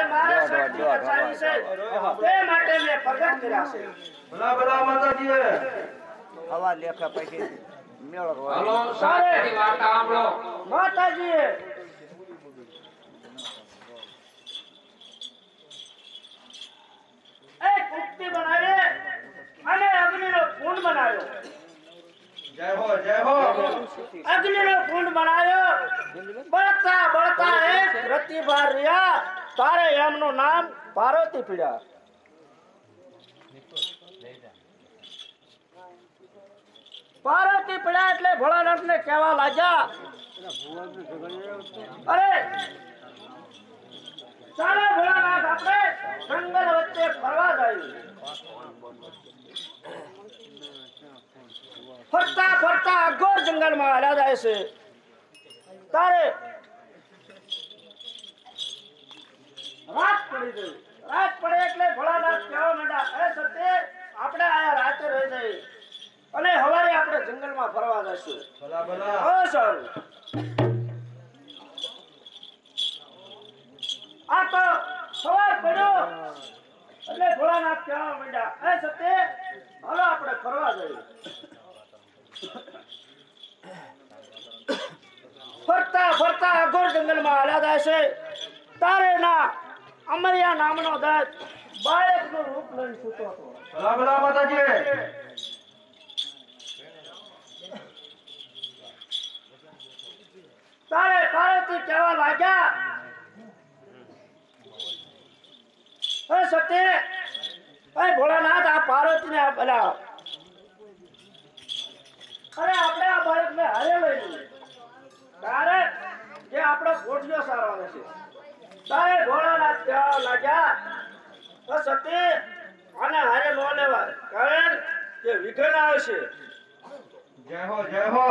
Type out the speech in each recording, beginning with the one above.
કે મારે શક્તિ બચાવી છે. તે માટે મેં પ્રગટ કર્યા છે. ભલા ભલા માતાજી હવા લેખા પછી મેળો હાલો શાંતિથી વાર્તા સાંભળો. માતાજીએ એક કુંતી બનાવી અને અગ્નિનો કુંડ બનાવ્યો. જય હો જય હો. અગ્નિનો કુંડ બનાવ્યો. બળતા બળતા એક પ્રતિભા રહ્યા. તારે એમનું નામ પાર્વતી પીડા પાર્વતી પીડા એટલે ભોળાનાથ ને કહેવા લાગ્યા. અરે! ચાલો ભોળાનાથ, આપણે જંગલ વચ્ચે ફરવા જઈએ. ફરતા ફરતા અઘોર જંગલમાં હાલ્યા જાય છે. તારે રાત પડી ગઈ. રાત પડે એટલે ભોળાનાથ કહેવા માંડ્યા એ સત્ય આપણે આયા રાતે રહી જઈ અને હવારે આપણે જંગલમાં ફરવા જશું. ભલા ભલા. હા સારું. આ તો સવાર પડ્યો. એટલે ભોળાનાથ કહેવા માંડ્યા એ સત્ય હાલો આપણે ફરવા જઈએ. ફરતા ફરતા અઘોર જંગલમાં હાલા જાય છે તારે ના અમરિયા નામનો દત્ત બાળકનું રૂપ લઈને સૂતો હતો. ભલા માતાજી તારે પાર્વતી કહેવા લાગ્યા. હે સત્ય હે ભોળાનાથ આ પાર્વતીને આ બનાવ. અરે આપણે આ બાળકને હારે લઈ તારે જે આપણો ગોઠિયો સારવાનો છે. તારે ભોળાનાથ કહેવા લાગ્યા તો સત્ય આને હારે નો લેવાય કારણ કે વિઘન આવશે. જય હો જય હો.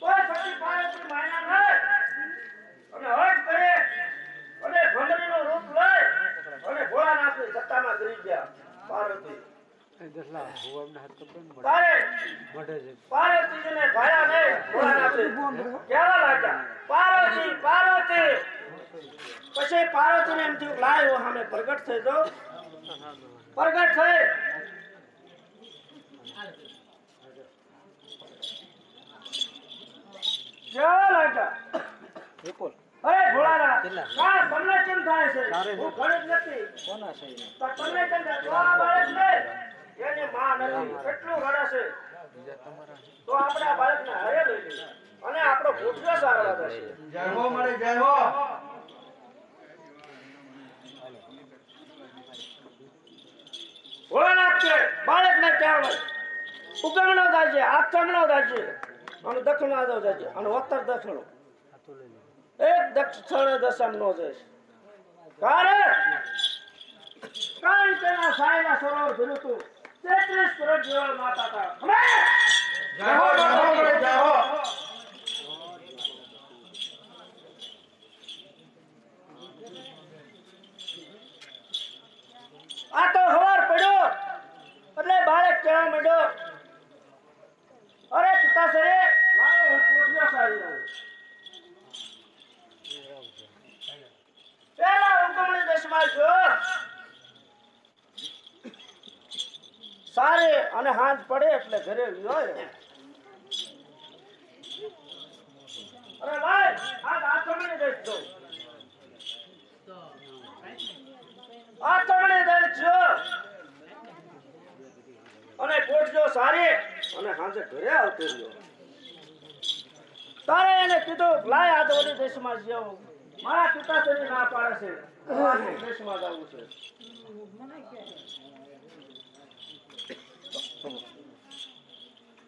કોઈ સતી પાર્વતી માયના અને હટ કરે. અને રૂપ લઈ. અને ભોળાનાથની સત્તામાં ગરી ગયા પાર્વતી. તારે પાર્વતીજીને ભાયા નહીં ભોળાનાથે. કહેવા લાગ્યા પાર્વતી પાર્વતી પછી પાર્વતીને એમ થયું કે સામે પ્રગટ થઈ જાઉં પ્રગટ થઈ કેવા લાગ્યા અરે ભોળાનાથ હા તમને કેમ થાય છે હું ગણિત નથી. તો તમને કેમ થાય તો ને એની માં નથી કેટલું રડે છે? તો આપણે બાળકને હારે લઈ લઈએ અને આપણો ભૂખ્યો સારા થશે જય હો મારે જય હો. ભોળાનાથ કે બાળકને કહેવાય ઉગમણો થાય છે આથમણો થાય છે અને દક્ષિણ થાય છે અને ઉત્તર દક્ષિણો. એક દક્ષિણ દશમ નો જઈશ કારણ કારણ કે સાયલા સરોવર ભર્યું હતું તેત્રીસ કરોડ જેવા માતા હતા ખબર? જય હો જય હો મારે જય હો આ તો હવાર પડ્યો એટલે બાળક કહેવા માંડ્યો અરે પિતાશ્રી લાવો હું કોઠીઓ સારી રહું પેલા ઉગમણી દેશમાં જો સારે હાથ પડે એટલે ઘરે હોય સારી. અને સાંજે ઘરે આવતો તારે એને કીધું, લાય આ તો દેશમાં જવું મારા પિતાશ્રી ના પાડે છે. દેશમાં જવું છે હાલો ના હાલો ના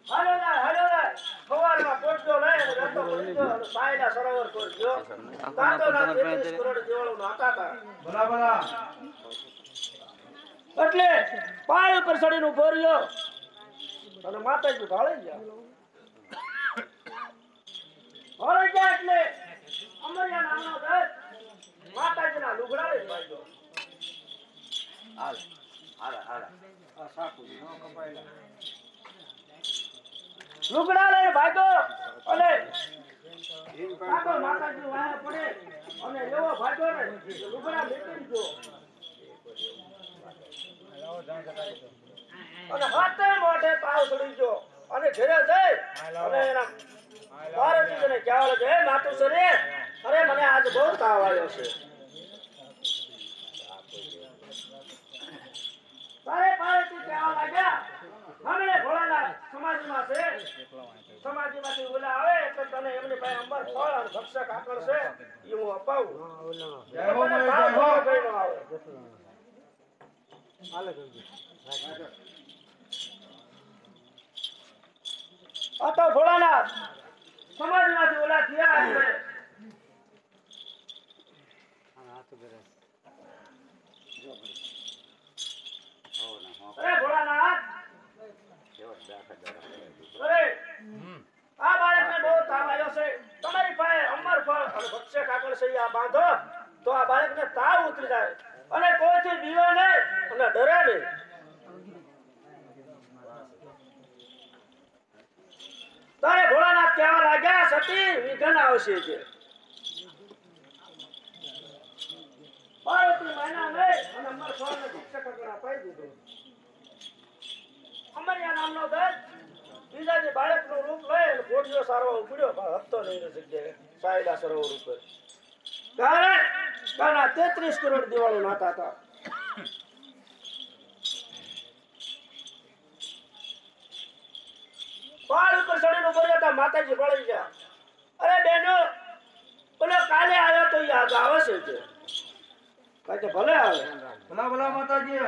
સવારમાં કોઠજો લઈ અને રસ્તો કોઠજો અને સાયલા સરોવર કોઠજો તાતો ના તેત્રીસ કરોડ જેવડું નાતા હતા ભલા ભલા એટલે પાય ઉપર ચડીને ઊભો રહ્યો. અને માતાજી ભાળી ગયા. ભાળે ગયા એટલે અમરિયા નામનો દત્ત માતાજીના લુગડા ભાગ્યો. આ સાકું, ન કપાયેલા. લુગડા ભાગો અને માતાજી પડે. અને એવો ભાગ્યો ને લુગડા અને હાથે મોઢે તાવ ચડી ગયો. અને ઘરે જઈ અને એના પાર્વતીજીને કહેવા લાગે હે માતુશ્રી અરે મને આજ બહુ તાવ આવ્યો છે તારે પાર્વતી કહેવા લાગ્યા હમણે ભોળાનાથ સમાધિમાં છે સમાધિમાંથી ઓલા આવે એટલે તને એમની પાસે અંબર ફળ અને ભક્ષક આકળ એ હું અપાવું. જય હો મને મારે તાવ જય હો. બહુ કઈ ન આ તો ભોળાનાથ. સમાજમાંથી ઓલા થયા એટલે અરે ભોળાનાથ અરે આ બાળકને બહુ તાવ આવ્યો છે તમારી પાસે અમર ફળ અને ભક્ષક આગળ છે ઈ આ બાંધો તો આ બાળકને તાવ ઉતરી જાય અને કોઈથી બીવે નહીં અને ડરે નહીં કહેવા લાગ્યા, સતી, વિઘન આવશે છે પાર્વતી માયના નહીં અને અમર ભક્ષક આગળ અપાઈ દીધું. અમરિયા નામનો દત્ત બીજા જે બાળકનું રૂપ લઈ ગોઠિયો સારવા ઉપડ્યો, પણ હપ્તો નહીં જગ્યાએ સાયલા સરોવર ઉપર. કારણ કાના તેત્રીસ કરોડ દિવાળી નાતા હતા. માતાજી પડી ગયા. અરે બેનો પેલો કાલે આવ્યો તો યાદ આવે છે કે? કાંઈ ભલે આવે. ભલા ભલા માતાજી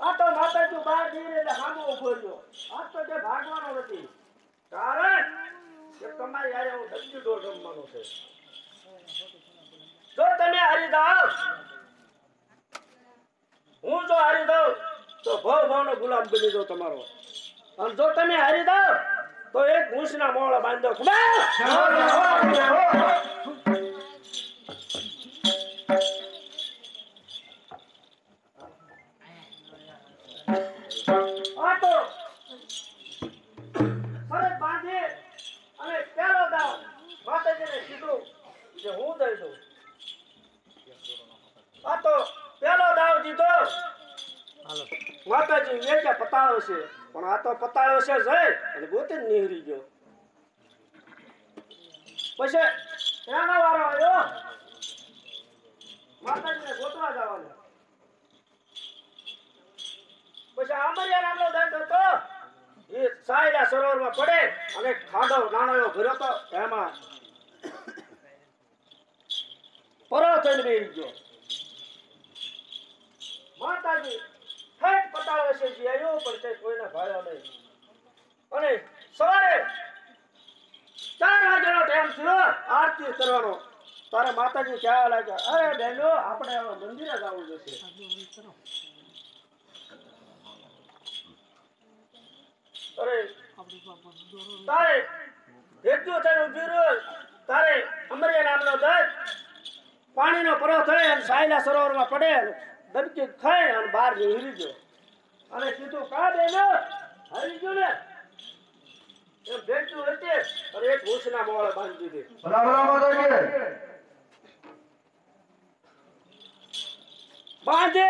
આ તો માતાજી બહાર જઈ એટલે સામો ઊભો રહ્યો. આ તો જે ભાગવાનો નથી. કારણ કે તમારી યારે હું ડબલ્યુ ડોર રમવાનો છે. જો તમે હારી જાઓ. હું જો હારી દઉં તો ભવ ભાવનો ગુલામ બની જાઉં તમારો. અને જો તમે હારી દો તો એક ભૂસના મોળા બાંધો. હો દઈ આ તો, પહેલો દાવ દીધો. માતાજી વેચ્યા પતાળો છે? આ તો પતાળ્યો છે જઈ અને જ નીહરી ગયો. પછી એનો વારો આવ્યો. માતાજીને ગોતવા જવાનો. પછી આમરિયા નામનો દંત હતો. એ સાયલા સરોવરમાં પડે અને ખાડો નાનો એવો ભર્યો હતો. એમાં પરો થઈને બેસી ગયો. માતાજી ઠેઠ છે વસે પણ તે કોઈને ભાયા નહીં અને સવારે ચાર વાગ્યાનો ટાઈમ થયો, આરતી કરવાનો. તારે માતાજી કહેવા લાગ્યા, અરે બહેનો આપણે હવે મંદિરે જવું જશે. અરે, તારે ભેગ્યો થઈને ઊભી રહ્યો તારે અમરિયા નામનો દત્ત પાણીનો પરો થઈ અને સાયલા સરોવરમાં પડે દબકી ખાય અને બહાર નીકળી ગયો. અને કીધું કા બેનો હરી ગયો ને? એમ ભેગ્યું હતી અને એક ભૂસના મોળે બાંધી દીધી. બાંધે!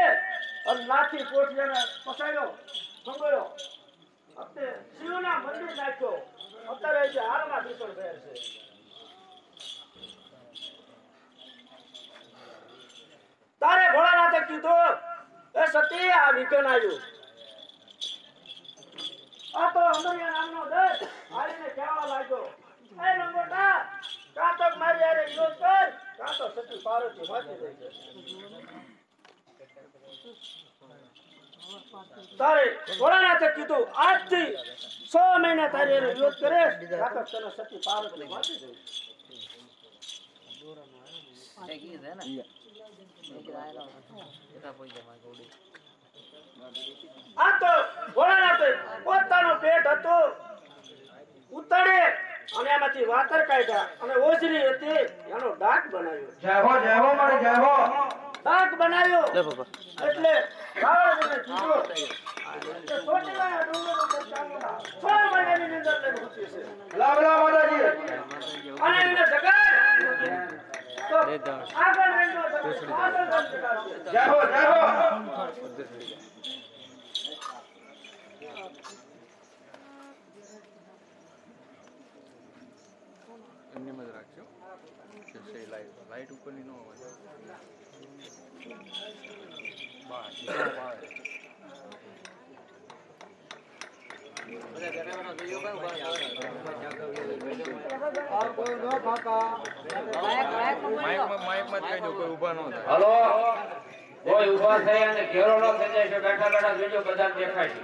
અને લાઠી કોઠિયાને પસાડ્યો સંભળ્યો અત્યારે શિવના મંદિર નાખ્યો. અત્યારે જે હારમાં ભીષણ ભેર છે. તારે ભોળાનાથે કીધું એ સતી આ વિઘન આવ્યું આ તો અમરિયા નામનો દસ. હારીને કહેવા લાગ્યો. એ લંગોટા કાતક મારી હારે વિરોધ કર. કાં તો સતી વાંચી દઈ છે. તારે ભોળાનાથે કીધું, આજથી સો મહિના તારી એનો વિરોધ કરે. કાતક તને સતી પાર્વતી વાંચી દઈ આ તો ભોળાનાથે પોતાનો પેટ હતો. ઉતાડે અને એમાંથી વાતર કાઢ્યા અને ઓજરી હતી. એનો ડાક બનાવ્યો. જય હો જય હો મારે જય હો. ડાક બનાવ્યો. એટલે કીધું એમને જ રાખજો લાઈટ લાઈટ ઉપરની નો અવાજ બહાર બહાર હલો. કોઈ ઊભા થઈ અને ઘેરો ન થઈ જાય બેઠા બેઠા જોજો બધા દેખાય છે.